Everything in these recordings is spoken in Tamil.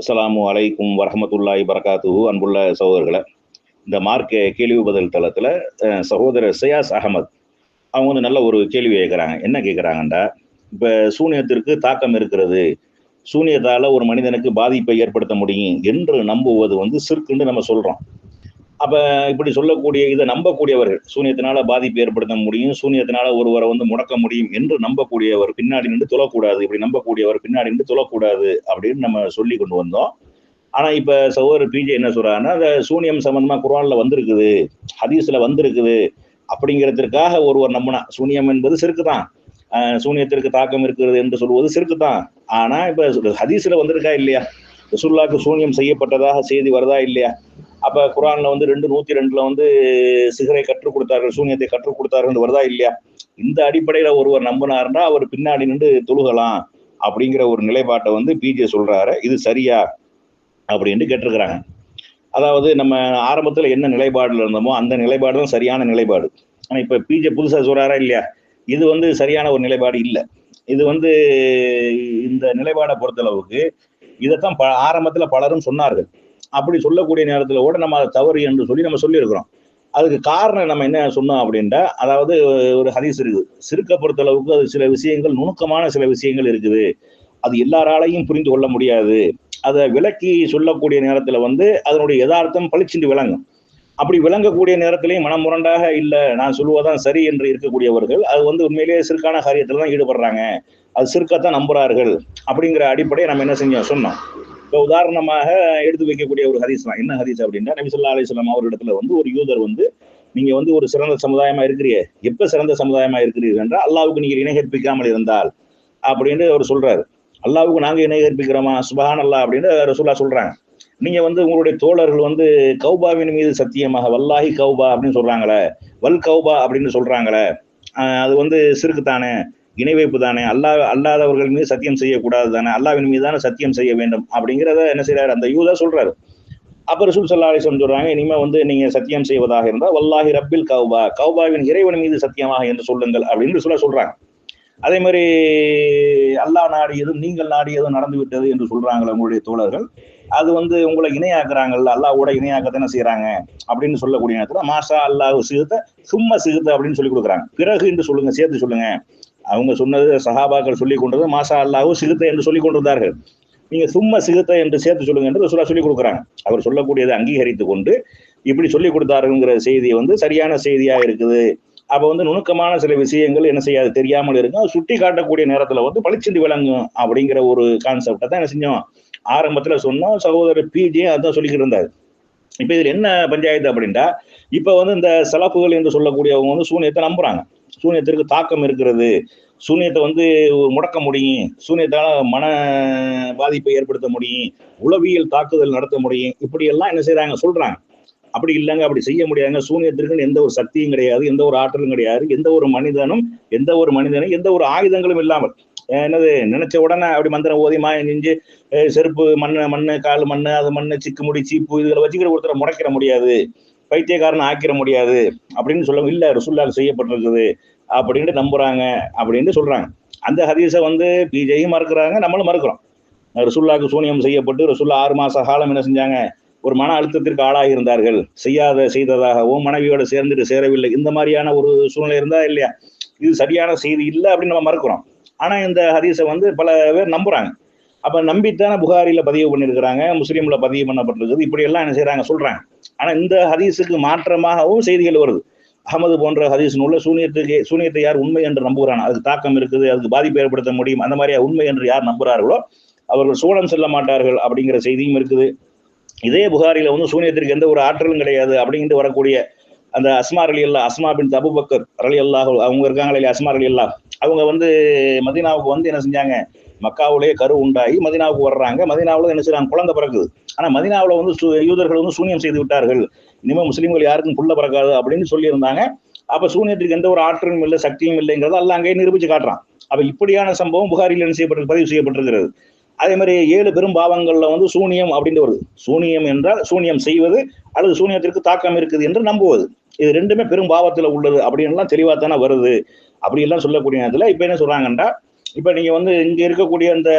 அஸ்லாமு அலைக்கும் வரமத்துல்லாய் பரகாத்து அன்புள்ள சகோதரர்களை இந்த மார்க்க கேள்வி பதில் தளத்தில் சகோதரர் சயாஸ் அகமது அவங்க வந்து நல்ல ஒரு கேள்வி கேட்குறாங்க என்ன கேட்குறாங்கண்டா இப்போ சூனியத்திற்கு தாக்கம் இருக்கிறது. சூனியத்தால் ஒரு மனிதனுக்கு பாதிப்பை ஏற்படுத்த முடியும் என்று நம்புவது வந்து சிற்குன்னு நம்ம சொல்கிறோம் அப்போ இப்படி சொல்லக்கூடிய இதை நம்பக்கூடியவர்கள் சூனியத்தினால பாதிப்பு ஏற்படுத்த முடியும் சூனியத்தினால ஒருவரை வந்து முடக்க முடியும் என்று நம்பக்கூடியவர் பின்னாடி நின்று தொழக்கூடாது இப்படி நம்பக்கூடியவர் பின்னாடி நின்று தொழக்கூடாது அப்படின்னு நம்ம சொல்லி கொண்டு வந்தோம். ஆனா இப்ப சகோதரர் பிஜே என்ன சொல்றாங்கன்னா அந்த சூனியம் சம்பந்தமா குரான்ல வந்திருக்குது ஹதீஸ்ல வந்திருக்குது அப்படிங்கிறதுக்காக ஒருவர் நம்பினா சூனியம் என்பது சிறுக்கு தான் சூனியத்திற்கு தாக்கம் இருக்கிறது என்று சொல்வது சிறுக்கு தான் ஆனா இப்ப ஹதீஸ்ல வந்திருக்கா இல்லையா? ரசுல்லாக்கு சூனியம் செய்யப்பட்டதாக செய்தி வருதா இல்லையா? அப்ப குரான்ல வந்து ரெண்டு நூத்தி ரெண்டுல வந்து சிகரை கற்றுக் கொடுத்தார்கள் சூனியத்தை கற்றுக் கொடுத்தார்கள் வருதா இல்லையா? இந்த அடிப்படையில ஒருவர் நம்பினார்னா அவர் பின்னாடி நின்று தொழுகலாம் அப்படிங்கிற ஒரு நிலைப்பாட்டை வந்து பிஜே சொல்றாரு. இது சரியா? அப்படின்னு கேட்டிருக்கிறாங்க. அதாவது நம்ம ஆரம்பத்துல என்ன நிலைப்பாடுல இருந்தோமோ அந்த நிலைப்பாடு தான் சரியான நிலைப்பாடு. ஆனால் இப்போ பிஜே புதுசாக சொல்கிறாரா இல்லையா? இது வந்து சரியான ஒரு நிலைப்பாடு இல்லை. இது வந்து இந்த நிலைப்பாடை பொறுத்தளவுக்கு இதைத்தான் ப ஆரம்பத்தில் பலரும் சொன்னார்கள். அப்படி சொல்லக்கூடிய நேரத்தில் கூட நம்ம அதை தவறு என்று சொல்லி நம்ம சொல்லியிருக்கிறோம். அதுக்கு காரணம் நம்ம என்ன சொன்னோம் அப்படின்ட்டா அதாவது ஒரு ஹதீஸ் இருக்குது. சிறுக்க பொறுத்தளவுக்கு அது சில விஷயங்கள் நுணுக்கமான சில விஷயங்கள் இருக்குது. அது எல்லாராலையும் புரிந்து கொள்ள முடியாது. அதை விளக்கி சொல்லக்கூடிய நேரத்தில் வந்து அதனுடைய யதார்த்தம் பளிச்சுண்டு விளங்கும். அப்படி விளங்கக்கூடிய நேரத்திலையும் மனமுரண்டாக இல்லை நான் சொல்லுவதான் சரி என்று இருக்கக்கூடியவர்கள் அது வந்து உண்மையிலேயே சிறுக்கான காரியத்தில் தான் ஈடுபடுறாங்க. அது சிறுக்கத்தான் நம்புறார்கள் அப்படிங்கிற அடிப்படையை நம்ம என்ன செஞ்சோம்? சொன்னோம். இப்போ உதாரணமாக எடுத்து வைக்கக்கூடிய ஒரு ஹதீஸ் தான். என்ன ஹதீஸ் அப்படின்னா நபிசுல்லா அலிஸ்லாம் அவரிடத்துல வந்து ஒரு யூதர் வந்து நீங்க வந்து ஒரு சிறந்த சமுதாயமா இருக்கிறீ எப்ப சிறந்த சமுதாயமா இருக்கிறீர்கள் என்றால் அல்லாவுக்கு நீங்க இணை கற்பிக்காமல் இருந்தால். அப்படின்னு அவர் சொல்றாரு. அல்லாவுக்கு நாங்க இணை கற்பிக்கிறோமா? சுபஹான் அல்லா அப்படின்னு ரசூல்லா சொல்றாங்க. நீங்க வந்து உங்களுடைய தோழர்கள் வந்து கௌபாவின் மீது சத்தியமாக வல்லாஹி கௌபா அப்படின்னு சொல்றாங்களே. வல் கௌபா அப்படின்னு சொல்றாங்களே. அது வந்து சிறுக்கு தானே இணை வைப்பு தானே அல்லா அல்லாதவர்கள் மீது சத்தியம் செய்யக்கூடாது தானே அல்லாவின் மீது தானே சத்தியம் செய்ய வேண்டும். அப்படிங்கிறத என்ன செய்யறாரு அந்த யூதா சொல்றாரு. அப்ப ரசூல் சல்லா அலிஸ்லம் சொல்றாங்க இனிமே வந்து நீங்க சத்தியம் செய்வதாக இருந்தால் வல்லாஹி ரப்பில் கௌபா கௌபாவின் இறைவன் மீது சத்தியமாக என்று சொல்லுங்கள் அப்படின்னு சொல்ல சொல்றாங்க. அதே மாதிரி அல்லாஹ் நாடியதும் நீங்கள் நாடியதும் நடந்து விட்டது என்று சொல்றாங்களே உங்களுடைய தோழர்கள் அது வந்து உங்களை இணையாக்குறாங்கல்ல அல்லாவோட இணையாக்கத்தானே செய்யறாங்க அப்படின்னு சொல்லக்கூடிய நேரத்தில் மாஷா அல்லாஹ் சிகித்த சும்மா சிகித்த அப்படின்னு சொல்லி கொடுக்குறாங்க. பிறகு என்று சொல்லுங்க சேர்த்து சொல்லுங்க. அவங்க சொன்னது சஹாபாக்கள் சொல்லி கொண்டது மாசா அல்லாவும் சிறுத்தை என்று சொல்லி கொண்டிருந்தார்கள். நீங்க சும்மா சிறுத்தை என்று சேர்த்து சொல்லுங்க என்று சொல்ல சொல்லி கொடுக்குறாங்க. அவர் சொல்லக்கூடியதை அங்கீகரித்து கொண்டு இப்படி சொல்லி கொடுத்தாருங்கிற செய்தி வந்து சரியான செய்தியா இருக்குது. அப்ப வந்து நுணுக்கமான சில விஷயங்கள் என்ன செய்யாது தெரியாமல் இருக்கும். சுட்டி காட்டக்கூடிய நேரத்துல வந்து பளிச்சிந்து விளங்கும் அப்படிங்கிற ஒரு கான்செப்டை தான் என்ன செஞ்சோம். ஆரம்பத்துல சொன்னோம் சகோதரர் பிஜே அதான் சொல்லிக்கிட்டு இருந்தாரு. இப்ப இதுல என்ன பஞ்சாயத்து அப்படின்ட்டா இப்ப வந்து இந்த சலப்புகள் என்று சொல்லக்கூடியவங்க வந்து சூனியத்தை நம்புறாங்க. சூனியத்திற்கு தாக்கம் இருக்கிறது. சூனியத்தை வந்து முடக்க முடியும். சூனியத்தால மன பாதிப்பை ஏற்படுத்த முடியும். உளவியல் தாக்குதல் நடத்த முடியும். இப்படி எல்லாம் என்ன செய்யறாங்க சொல்றாங்க. அப்படி இல்லைங்க அப்படி செய்ய முடியாதுங்க. சூனியத்திற்கு எந்த ஒரு சக்தியும் கிடையாது எந்த ஒரு ஆற்றலும் கிடையாது எந்த ஒரு மனிதனும் எந்த ஒரு மனிதனும் எந்த ஒரு ஆயுதங்களும் இல்லாமல். என்னது நினைச்ச உடனே அப்படி மந்திரம் ஓதி மாய நெஞ்சு செருப்பு மண்ணு மண்ணு கால் மண்ணு அது மண்ணு சிக்கு முடி சீப்பு இதில் வச்சுக்கிற ஒருத்தரை முறைக்கிற முடியாது. பைத்தியக்காரன் ஆக்கிட முடியாது அப்படின்னு சொல்ல இல்லை ரசுல்லால் செய்யப்பட்டிருக்குது அப்படின்ட்டு நம்புறாங்க அப்படின்ட்டு சொல்றாங்க. அந்த ஹதீஸை வந்து பிஜேயும் மறுக்கிறாங்க நம்மளும் மறுக்கிறோம். ரசுல்லாவுக்கு சூனியம் செய்யப்பட்டு ரசுல்லா ஆறு மாச காலம் என்ன செஞ்சாங்க? ஒரு மன அழுத்தத்திற்கு ஆளாகி இருந்தார்கள். செய்யாத செய்ததாகவும் மனைவியோட சேர்ந்துட்டு சேரவில்லை. இந்த மாதிரியான ஒரு சூழ்நிலை இருந்தா இல்லையா? இது சரியான செய்தி இல்லை அப்படின்னு நம்ம மறுக்கிறோம். ஆனா இந்த ஹதீஸை வந்து பல பேர் நம்புறாங்க. அப்ப நம்பித்தானே புகாரில பதிவு பண்ணிருக்கிறாங்க முஸ்லீம்ல பதிவு பண்ணப்பட்டிருக்குது. இப்படி எல்லாம் என்ன செய்யறாங்க சொல்றாங்க. ஆனா இந்த ஹதீஸுக்கு மாற்றமாகவும் செய்திகள் வருது. அகமது போன்ற ஹதீஸ் உள்ள சூனியத்துக்கு சூனியத்தை யார் உண்மை என்று நம்புகிறான்? அதுக்கு தாக்கம் இருக்குது அதுக்கு பாதிப்பு ஏற்படுத்த முடியும். அந்த மாதிரியா உண்மை என்று யார் நம்புகிறார்களோ அவர்கள் சூழம் செல்ல மாட்டார்கள் அப்படிங்கிற செய்தியும் இருக்குது. இதே புகாரில வந்து சூனியத்திற்கு எந்த ஒரு ஆற்றலும் கிடையாது அப்படின்ட்டு வரக்கூடிய அந்த அஸ்மா அலி அல்லா அஸ்மா பின் தபுபக்கர் அலி அல்லாஹ் அவங்க இருக்காங்களே இல்லையா அஸ்மா அலி அல்லா அவங்க வந்து மதினாவுக்கு வந்து என்ன செஞ்சாங்க? மக்காவிலேயே கரு உண்டாகி மதினாவுக்கு வர்றாங்க. மதினாவில் என்ன செய்யறாங்க குழந்தை பிறக்குது. ஆனால் மதினாவில் வந்து யூதர்கள் வந்து சூனியம் செய்து விட்டார்கள். இனிமேல் முஸ்லீம்கள் யாருக்கும் புள்ள பிறக்காது அப்படின்னு சொல்லியிருந்தாங்க. அப்போ சூனியத்திற்கு எந்த ஒரு ஆற்றலும் இல்லை சக்தியும் இல்லைங்கிறத எல்லாம் அங்கேயே நிரூபிச்சு காட்டுறான். அப்போ இப்படியான சம்பவம் புகாரில் என்ன செய்யப்பட்டு பதிவு செய்யப்பட்டிருக்கிறது. அதே மாதிரி ஏழு பெரும் பாவங்களில் வந்து சூனியம் அப்படின்ற ஒரு சூனியம் என்றால் சூனியம் செய்வது அல்லது சூனியத்திற்கு தாக்கம் இருக்குது என்று நம்புவது. இது ரெண்டுமே பெரும் பாவத்தில் உள்ளது. அப்படின்லாம் தெளிவாக தானே வருது. அப்படின்லாம் சொல்லக்கூடிய நேரத்தில் இப்போ என்ன சொல்கிறாங்கன்னா இப்போ நீங்கள் வந்து இங்கே இருக்கக்கூடிய அந்த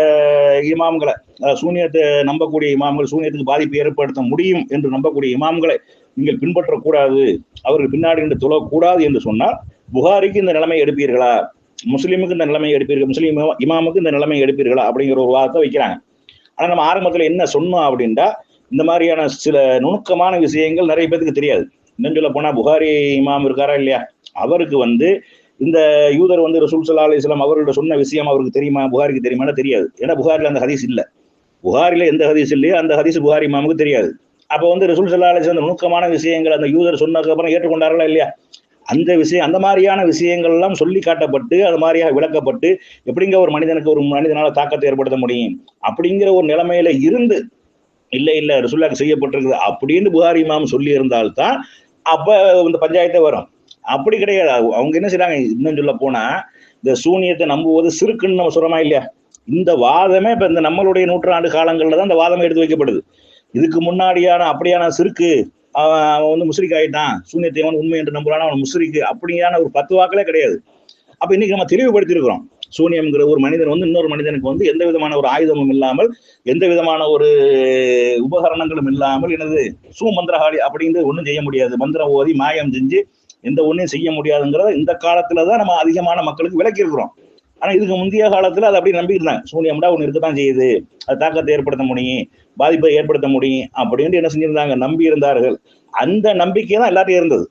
இமாம்களை அஹ், சூனியத்தை நம்பக்கூடிய இமாம்கள் சூனியத்துக்கு பாதிப்பு ஏற்படுத்த முடியும் என்று நம்பக்கூடிய இமாம்களை நீங்கள் பின்பற்றக்கூடாது. அவர்கள் பின்னாடி என்று தொழக்கூடாது என்று சொன்னால் புகாரிக்கு இந்த நிலைமை எடுப்பீர்களா? முஸ்லீமுக்கு இந்த நிலைமை எடுப்பீர்கள் முஸ்லீம் இமா- இமாமுக்கு இந்த நிலைமை எடுப்பீர்களா? அப்படிங்கிற ஒரு வாதத்தை வைக்கிறாங்க. ஆனால் நம்ம ஆரம்பத்தில் என்ன சொன்னோம் அப்படின்ட்டா இந்த மாதிரியான சில நுணுக்கமான விஷயங்கள் நிறைய பேருக்கு தெரியாது. இன்னும் சொல்ல போனா புகாரி இமாம் இருக்காரா இல்லையா? அவருக்கு வந்து இந்த யூதர் வந்து ரசூல் சல்லா அலிஸ்லாம் அவர்களோட சொன்ன விஷயம் அவருக்கு தெரியுமா? புகாரிக்கு தெரியுமானா தெரியாது. ஏன்னா புகாரில அந்த ஹதீஸ் இல்ல. புகாரில எந்த ஹதீஸ் இல்லையோ அந்த ஹதீஸ் புகாரி இமாமுக்கு தெரியாது. அப்போ வந்து ரசூல் சல்லா அலி அந்த நுணுக்கமான விஷயங்கள் அந்த யூதர் சொன்னதுக்கப்புறம் ஏற்றுக்கொண்டார்களா இல்லையா? அந்த விஷயம் அந்த மாதிரியான விஷயங்கள் எல்லாம் சொல்லி காட்டப்பட்டு அது மாதிரியாக விளக்கப்பட்டு எப்படிங்க ஒரு மனிதனுக்கு ஒரு மனிதனால தாக்கத்தை ஏற்படுத்த முடியும்? அப்படிங்கிற ஒரு நிலைமையில இருந்து இல்லை இல்லை ரசூல்லாக்கு செய்யப்பட்டிருக்குது. அப்படின்னு புகாரி இமாம் சொல்லி இருந்தால்தான் அப்போ இந்த பஞ்சாயத்தே வரும். அப்படி கிடையாது. அவங்க- என்ன செய்றாங்க? இன்னும் சொல்ல போனா இந்த சூனியத்தை நம்புவது சிறுக்குன்னு நம்ம சொல்றோமா இல்லையா? இந்த வாதமே இப்ப இந்த நம்மளுடைய நூற்றாண்டு காலங்கள்ல தான் இந்த வாதமே எடுத்து வைக்கப்படுது. இதுக்கு முன்னாடியான அப்படியான சிறுக்கு அவன் வந்து முஸ்ரிக் ஆயிட்டான். சூன்யத்தை அவன் உண்மை என்று நம்புறான். அவன் முஸ்ரிக்கு அப்படியான ஒரு பத்து வாக்களே கிடையாது. அப்ப இன்னைக்கு நம்ம தெளிவுபடுத்தியிருக்கிறோம். சூனியம்ங்கிற ஒரு மனிதன் வந்து இன்னொரு மனிதனுக்கு வந்து எந்த விதமான ஒரு ஆயுதமும் இல்லாமல் எந்த விதமான ஒரு உபகரணங்களும் இல்லாமல் எனது சூ மந்திரகாளி அப்படிங்கிறது ஒன்றும் செய்ய முடியாது. மந்திரம் ஓதி மாயம் செஞ்சு எந்த ஒன்றையும் செய்ய முடியாதுங்கிறத இந்த காலத்துல தான் நம்ம அதிகமான மக்களுக்கு விளக்கி இருக்கிறோம் ஆனா இதுக்கு முந்தைய காலத்துல அதை அப்படி நம்பியிருந்தாங்க. சூனியம்டா ஒன்று இருக்கத்தான் செய்யுது. அது தாக்கத்தை ஏற்படுத்த முடியும் பாதிப்பை ஏற்படுத்த முடியும் அப்படின்ட்டு என்ன செஞ்சிருந்தாங்க? நம்பி இருந்தார்கள் அந்த நம்பிக்கை தான் எல்லாத்தையும் இருந்தது.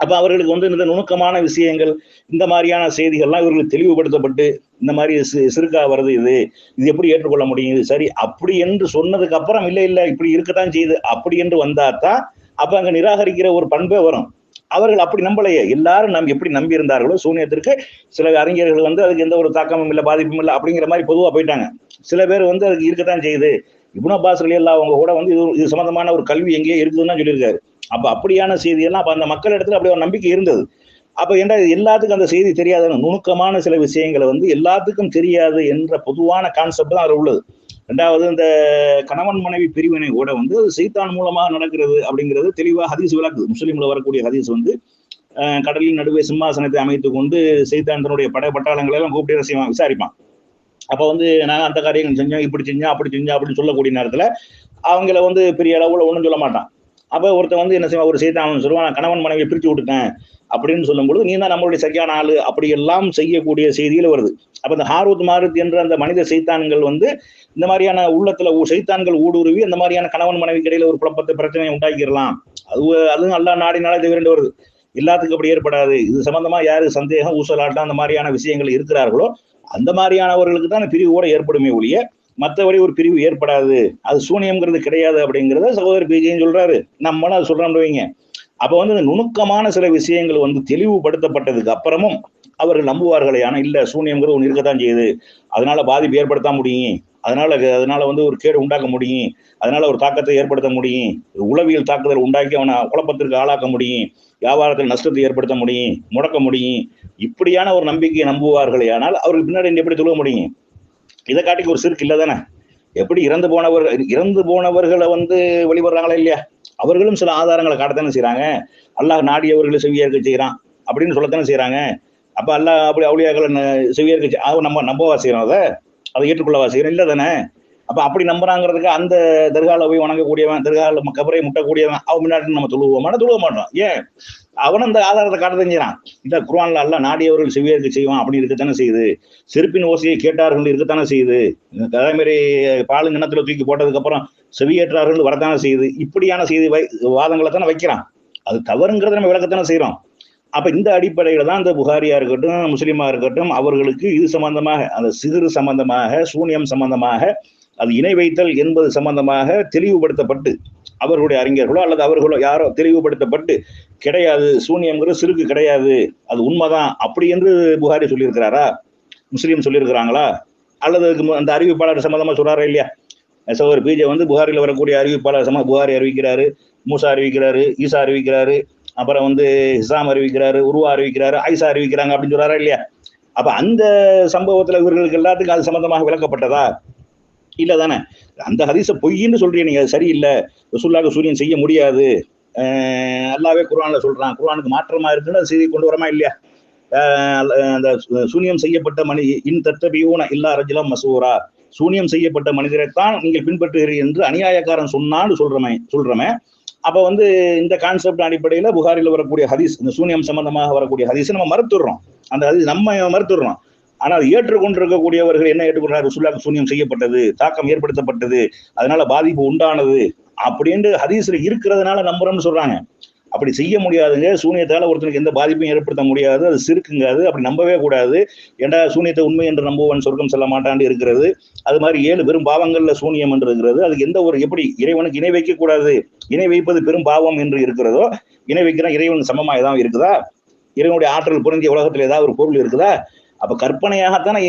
அப்போ அவர்களுக்கு வந்து இந்த நுணுக்கமான விஷயங்கள் இந்த மாதிரியான செய்திகள்லாம் இவர்களுக்கு தெளிவுபடுத்தப்பட்டு இந்த மாதிரி சிறுக்கா வருது இது இது எப்படி ஏற்றுக்கொள்ள முடியும் இது சரி அப்படி என்று சொன்னதுக்கு அப்புறம் இல்லை இல்லை இப்படி இருக்கத்தான் செய்யுது அப்படி என்று வந்தாதான் அப்போ அங்கே நிராகரிக்கிற ஒரு பண்பே வரும். அவர்கள் அப்படி நம்பலையே. எல்லாரும் நம் எப்படி நம்பி இருந்தார்களோ சூனியத்திற்கு சில அறிஞர்கள் வந்து அதுக்கு எந்த ஒரு தாக்கமும் இல்லை பாதிப்பும் இல்லை அப்படிங்கிற மாதிரி பொதுவாக போயிட்டாங்க. சில பேர் வந்து அதுக்கு இருக்கத்தான் செய்யுது. இப்னு அப்பாஸ் எல்லாம் அவங்க கூட வந்து இது இது சம்மந்தமான ஒரு கல்வி எங்கேயோ இருக்குதுன்னு தான் சொல்லியிருக்காரு. அப்ப அப்படியான செய்தியெல்லாம் அப்போ அந்த மக்கள் இடத்துல அப்படி ஒரு நம்பிக்கை இருந்தது. அப்ப என்ன எல்லாத்துக்கும் அந்த செய்தி தெரியாத நுணுக்கமான சில விஷயங்களை வந்து எல்லாத்துக்கும் தெரியாது என்ற பொதுவான கான்செப்ட் தான் அதில் உள்ளது. ரெண்டாவது இந்த கணவன் மனைவி பிரிவினை கூட வந்து அது மூலமாக நடக்கிறது அப்படிங்கிறது தெளிவாக ஹதீஸ் விளக்குது. முஸ்லீம்ல வரக்கூடிய ஹதீஸ் வந்து கடலின் நடுவே சிம்மாசனத்தை அமைத்து கொண்டு சைத்தான் தன்னுடைய படை பட்டாளங்களை எல்லாம் கூப்பிட்டு செய்வான்? விசாரிப்பான். அப்போ வந்து நாங்கள் அந்த காரியங்கள் செஞ்சோம் இப்படி செஞ்சோம் அப்படி செஞ்சோம் அப்படின்னு சொல்லக்கூடிய நேரத்தில் அவங்கள வந்து பெரிய அளவுல ஒன்றும் சொல்ல மாட்டான். அப்போ ஒருத்தன் வந்து என்ன செய்வான்? ஒரு செய்தான் அவன் சொல்லுவான் நான் கணவன் மனைவியை பிரித்து விட்டுட்டேன் அப்படின்னு சொல்லும்பொழுது நீ தான் நம்மளுடைய சரியான ஆள் அப்படி எல்லாம் செய்யக்கூடிய செய்தியில் வருது. அப்போ இந்த ஹாரூத் மாருத் என்ற அந்த மனித சைத்தான்கள் வந்து இந்த மாதிரியான உள்ளத்தில் செய்தான்கள் சைத்தான்கள் ஊடுருவி அந்த மாதிரியான கணவன் மனைவிக்கு இடையில ஒரு குழப்பத்தை பிரச்சனையை உண்டாக்கிடலாம். அது அதுவும் அல்லா நாடினாலே தவிர வருது. எல்லாத்துக்கும் அப்படி ஏற்படாது. இது சம்பந்தமா யாரு சந்தேகம் ஊசலாட்டம் அந்த மாதிரியான விஷயங்கள் இருக்கிறார்களோ அந்த மாதிரியானவர்களுக்கு தான் பிரிவு கூட ஏற்படுமே ஒழிய மற்றபடி ஒரு பிரிவு ஏற்படாது. அது சூனியம்ங்கிறது கிடையாது அப்படிங்கிறத சகோதரர் பிஜேன்னு சொல்றாரு. நம்மளும் அது சொல்றோம்னு வைங்க. அப்போ வந்து இந்த நுணுக்கமான சில விஷயங்கள் வந்து தெளிவுபடுத்தப்பட்டதுக்கு அப்புறமும் அவர்கள் நம்புவார்களே ஆனால் இல்லை சூனியம்ங்கிறது ஒன்று இருக்கத்தான் செய்யுது. அதனால பாதிப்பு ஏற்படுத்த முடியும். அதனால அதனால வந்து ஒரு கேடு உண்டாக்க முடியும். அதனால ஒரு தாக்கத்தை ஏற்படுத்த முடியும். உளவியல் தாக்குதல் உண்டாக்கி அவனை குழப்பத்திற்கு ஆளாக்க முடியும். வியாபாரத்தில் நஷ்டத்தை ஏற்படுத்த முடியும் முடக்க முடியும். இப்படியான ஒரு நம்பிக்கையை நம்புவார்களே ஆனால் அவருக்கு பின்னாடி எப்படி சொல்ல முடியும்? இதை காட்டிக்கு ஒரு சிறுக்கு இல்லை தானே? எப்படி இறந்து போனவர் இறந்து போனவர்களை வந்து வழிபடுறாங்களா இல்லையா? அவர்களும் சில ஆதாரங்களை காட்டத்தானே செய்கிறாங்க அல்லாஹ் நாடியவர்களை செவியேற்க செய்கிறான் அப்படின்னு சொல்லத்தானே செய்கிறாங்க அப்போ அல்லாஹ் அப்படி அவளியாக்களை ந- செய்- அவ நம்ம நம்பவா செய்கிறோம் அதை? அதை ஏற்றுக்கொள்ளவா வாசிக்கிறோம் இல்லை தானே அப்ப அப்படி நம்புறாங்கிறதுக்கு அந்த தர்காவில் போய் வணங்கக்கூடியவன் தர்காவில் கபரை முட்டக்கூடியவன் அவன் முன்னாடி நம்ம தொழுவோமா தொழுவ மாட்டோம். ஏன்? அவன் அந்த ஆதாரத்தை காட்ட தெரிஞ்சான் இல்ல குர்ஆன்ல அல்ல நாடியவர்கள் செவியருக்கு செய்வான் அப்படி இருக்கத்தானே செய்யுது. செருப்பின் ஓசையை கேட்டார்கள் இருக்கத்தானே செய்யுது. அதே மாதிரி பாலு கிணத்துல தூக்கி போட்டதுக்கு அப்புறம் செவியேற்றார்கள் வரத்தானே செய்யுது. இப்படியான செய்தி வை வாதங்களை தானே வைக்கிறான். அது தவறுங்கிறத நம்ம விளக்கத்தானே செய்யறோம் அப்ப இந்த அடிப்படையில தான் இந்த புகாரியா இருக்கட்டும் முஸ்லீமா இருக்கட்டும் அவர்களுக்கு இது சம்பந்தமாக அந்த சிறு சம்பந்தமாக சூனியம் சம்பந்தமாக அது இணை வைத்தல் என்பது சம்பந்தமாக தெளிவுபடுத்தப்பட்டு அவர்களுடைய அறிஞர்களோ அல்லது அவர்களோ யாரோ தெளிவுபடுத்தப்பட்டு கிடையாது சூனியம்ங்கிறது சிறுக்கு கிடையாது. அது உண்மைதான். அப்படி என்று புகாரி சொல்லியிருக்கிறாரா? முஸ்லீம் சொல்லியிருக்கிறாங்களா? அல்லது அதுக்கு அந்த அறிவிப்பாளர் சம்மந்தமாக சொல்கிறாரா இல்லையா? சகோதரர் பிஜே வந்து புகாரில் வரக்கூடிய அறிவிப்பாளர் சம புகாரி அறிவிக்கிறாரு மூசா அறிவிக்கிறாரு ஈசா அறிவிக்கிறாரு அப்புறம் வந்து ஹிசாம் அறிவிக்கிறாரு உருவா அறிவிக்கிறாரு ஐசா அறிவிக்கிறாங்க அப்படின்னு சொல்கிறாரா இல்லையா? அப்போ அந்த சம்பவத்தில் இவர்களுக்கு எல்லாத்துக்கும் அது சம்மந்தமாக விளக்கப்பட்டதா? இல்லை தானே? அந்த ஹதீஸை பொய்ன்னு சொல்றீங்க. நீங்க அது சரியில்லை. ரசூல்லாக்கு சூரியன் செய்ய முடியாது. அல்லாவே குர்ஆன்ல சொல்றான். குர்ஆனுக்கு மாற்றமா இருக்குன்னு செய்தி கொண்டு வரமா இல்லையா? அந்த சூனியம் செய்யப்பட்ட மனி இன் தத்தபியூன இல்லா ரஜிலம் மசூரா. சூனியம் செய்யப்பட்ட மனிதரைத்தான் நீங்கள் பின்பற்றுகிறீர்கள் என்று அநியாயக்காரன் சொன்னான்னு சொல்றமே சொல்றமே. அப்போ வந்து இந்த கான்செப்ட் அடிப்படையில் புகாரில் வரக்கூடிய ஹதீஸ் இந்த சூனியம் சம்பந்தமாக வரக்கூடிய ஹதீஸ் நம்ம மறுத்துடுறோம். அந்த ஹதீஸ் நம்ம மறுத்துடுறோம். ஆனால் ஏற்றுக்கொண்டிருக்கக்கூடியவர்கள் என்ன ஏற்றுக்கொண்டார் ரசுல்லாக்கு சூனியம் செய்யப்பட்டது தாக்கம் ஏற்படுத்தப்பட்டது அதனால பாதிப்பு உண்டானது அப்படின்ட்டு ஹதீஸ்ல இருக்கிறதுனால நம்புறோம்னு சொல்றாங்க. அப்படி செய்ய முடியாதுங்க. சூனியத்தால ஒருத்தனுக்கு எந்த பாதிப்பையும் ஏற்படுத்த முடியாது. அது சிறுக்குங்க அது. அப்படி நம்பவே கூடாது. ஏண்டா சூனியத்தை உண்மை என்று நம்புவன் சொர்க்கம் செல்ல மாட்டாண்டு இருக்கிறது. அது மாதிரி ஏழு பெரும் பாவங்கள்ல சூனியம் என்று இருக்கிறது. அதுக்கு எந்த ஒரு எப்படி இறைவனுக்கு இணை வைக்க கூடாது? இணை வைப்பது பெரும் பாவம் என்று இருக்கிறதோ இணை வைக்கிறான் இறைவன் சமமாக ஏதாவது இருக்குதா? இறைவனுடைய ஆற்றல் புரிந்திய உலகத்தில் ஏதாவது ஒரு பொருள் இருக்குதா? அப்ப கற்பனையாகத்தானே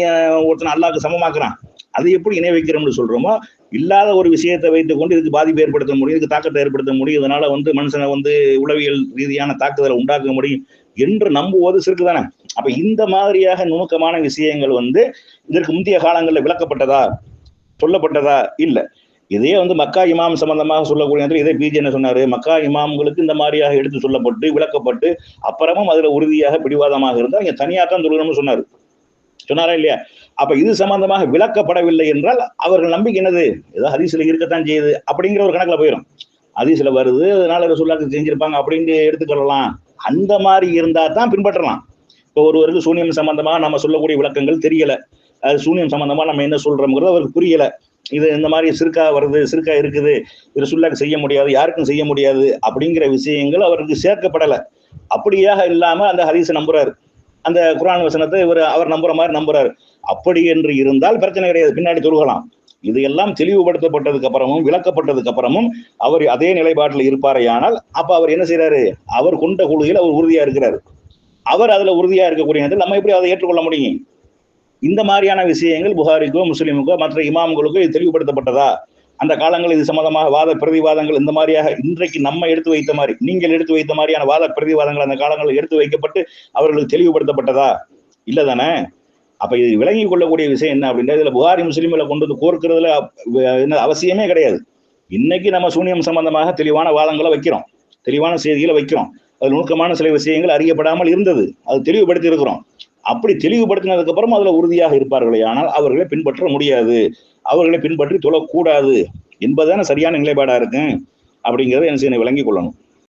ஒருத்தன் அல்லாக்கு சமமாக்குறான். அது எப்படி இணை வைக்கிறோம்னு சொல்றோமோ இல்லாத ஒரு விஷயத்தை வைத்துக் கொண்டு இதுக்கு பாதிப்பு ஏற்படுத்த முடியும் இதுக்கு தாக்கத்தை ஏற்படுத்த முடியும் இதனால வந்து மனுஷனை வந்து உளவியல் ரீதியான தாக்குதலை உண்டாக்க முடியும் என்று நம்புவது சிறுக்கு தானே. அப்ப இந்த மாதிரியாக நுணுக்கமான விஷயங்கள் வந்து இதற்கு முந்தைய காலங்களில் விளக்கப்பட்டதா சொல்லப்பட்டதா? இல்லை. இதே வந்து மக்கா இமாம் சம்பந்தமாக சொல்லக்கூடிய இதே பிஜி என்ன சொன்னாரு? மக்கா இமாம்களுக்கு இந்த மாதிரியாக எடுத்து சொல்லப்பட்டு விளக்கப்பட்டு அப்புறமும் அதுல உறுதியாக பிடிவாதமாக இருந்தால் இங்க தனியாக தான் சொல்லணும்னு சொன்னாரு. சொன்னாரா இல்லையா? அப்ப இது சம்பந்தமாக விளக்கப்படவில்லை என்றால் அவர்கள் நம்பிக்கை என்னது? ஏதோ ஹதீசில் இருக்கத்தான் செய்யுது அப்படிங்கிற ஒரு கணக்குல போயிடும் ஹதீசில் வருது அதனால ரசூல்லாக்கு செஞ்சிருப்பாங்க அப்படின்னு எடுத்துக்கொள்ளலாம். அந்த மாதிரி இருந்தா தான் பின்பற்றலாம். இப்போ ஒருவருக்கு சூனியம் சம்பந்தமாக நம்ம சொல்லக்கூடிய விளக்கங்கள் தெரியல. அது சூனியம் சம்பந்தமாக நம்ம என்ன சொல்றோம்ங்கிறது அவருக்கு புரியல. இது இந்த மாதிரி சிறுக்கா வருது சிறுக்கா இருக்குது இது சுல்லாக்கு செய்ய முடியாது யாருக்கும் செய்ய முடியாது அப்படிங்கிற விஷயங்கள் அவருக்கு சேர்க்கப்படலை. அப்படியாக இல்லாம அந்த ஹதீஸை நம்புறாரு. அந்த குரான் வசனத்தை இவர் அவர் நம்புற மாதிரி நம்புறாரு. அப்படி என்று இருந்தால் பிரச்சனை கிடையாது. பின்னாடி தொழுகலாம். இது எல்லாம் தெளிவுபடுத்தப்பட்டதுக்கு அப்புறமும் விளக்கப்பட்டதுக்கு அப்புறமும் அவர் அதே நிலைப்பாட்டில் இருப்பாரே ஆனால் அப்ப அவர் என்ன செய்யறாரு அவர் கொண்ட கொள்கையில் அவர் உறுதியா இருக்கிறார். அவர் அதுல உறுதியா இருக்கக்கூடிய நம்ம எப்படி அதை ஏற்றுக்கொள்ள முடியும்? இந்த மாதிரியான விஷயங்கள் புகாரிக்கோ முஸ்லீமுக்கோ மற்ற இமாம்களுக்கோ இது தெளிவுபடுத்தப்பட்டதா? அந்த காலங்களில் இது சம்பந்தமாக வாத பிரதிவாதங்கள் இந்த மாதிரியாக இன்றைக்கு நம்ம எடுத்து வைத்த மாதிரி நீங்கள் எடுத்து வைத்த மாதிரியான வாத பிரதிவாதங்கள் அந்த காலங்களில் எடுத்து வைக்கப்பட்டு அவர்களுக்கு தெளிவுபடுத்தப்பட்டதா? இல்லை தானே அப்ப இது விளங்கி கொள்ளக்கூடிய விஷயம் என்ன அப்படின்னா இதுல புகாரி முஸ்லீம்களை கொண்டு வந்து கோர்க்கிறதுல என்ன அவசியமே கிடையாது. இன்னைக்கு நம்ம சூனியம் சம்பந்தமாக தெளிவான வாதங்களை வைக்கிறோம். தெளிவான செய்திகளை வைக்கிறோம். அது நுணுக்கமான சில விஷயங்கள் அறியப்படாமல் இருந்தது. அது தெளிவுபடுத்தி இருக்கிறோம். அப்படி தெளிவுபடுத்தினதுக்கு அப்புறம் அதுல உறுதியாக இருப்பார்களே. ஆனால் அவர்களை பின்பற்ற முடியாது. அவர்களை பின்பற்றி தொழக்கூடாது. என்பதான சரியான நிலைப்பாடா இருக்கு அப்படிங்கிறத என்ன செய்யணும் விளங்கி கொள்ளணும்.